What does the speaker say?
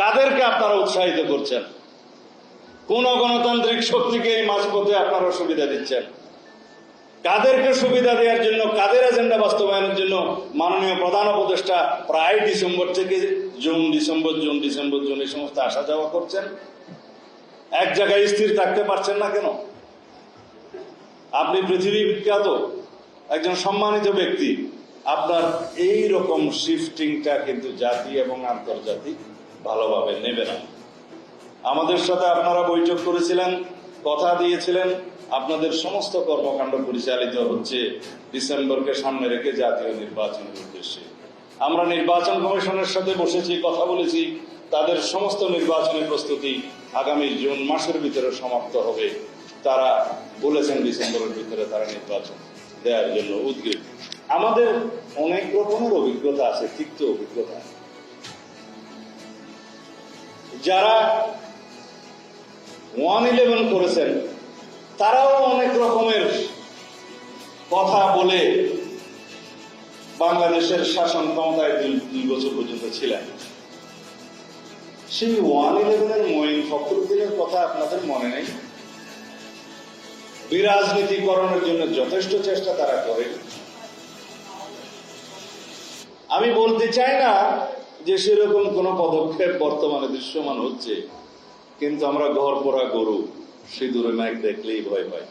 কাদেরকে আপনারা উৎসাহিত করছেন। কোন গণতান্ত্রিক শক্তিকে এই মাঝপথে আপনারা সুবিধা দিচ্ছেন। কাদেরকে সুবিধা দেওয়ার জন্য, কাদের এজেন্ডা বাস্তবায়নের জন্য মাননীয় প্রধান উপদেষ্টা প্রায় ডিসেম্বর থেকে June, December June December, June এই সমস্ত আসা যাওয়া করছেন। এক জায়গায় স্থির থাকতে পারছেন না কেন? আপনি পৃথিবী বিখ্যাত একজন সম্মানিত ব্যক্তি। আপনার এই রকম শিফটিংটা কিন্তু জাতি এবং আন্তর্জাতিক ভালোভাবে নেবে না। আমাদের সাথে আপনারা বৈঠক করেছিলেন, কথা দিয়েছিলেন। আপনাদের সমস্ত কর্মকাণ্ড পরিচালিত হচ্ছে ডিসেম্বরকে সামনে রেখে জাতীয় নির্বাচনের উদ্দেশ্যে। আমরা নির্বাচন কমিশনের সাথে বসেছি, কথা বলেছি। তাদের সমস্ত নির্বাচনী প্রস্তুতি আগামী জুন মাসের ভিতরে সমাপ্ত হবে। তারা বলেছেন ডিসেম্বরের ভিতরে তারা নির্বাচন দেওয়ার জন্য উদ্গ্রীব আমাদের অনেক রকমের অভিজ্ঞতা আছে, তিক্ত অভিজ্ঞতা যারা ওয়ান ইলেভেন করেছেন, তারাও অনেক রকমের কথা বলে বাংলাদেশের শাসন ক্ষমতায় দুই দুই বছর পর্যন্ত ছিলেন। সেই ওয়ান ইলেভেনের মঈন ফখরুদ্দিনের কথা আপনাদের মনে নেই? বিরাজনীতিকরণের জন্য যথেষ্ট চেষ্টা তারা করে। আমি বলতে চাই না যে সেরকম কোনো পদক্ষেপ বর্তমানে দৃশ্যমান হচ্ছে, কিন্তু আমরা ঘর পড়া গরু সিঁদুরে ম্যাগ দেখলেই ভয় পাই।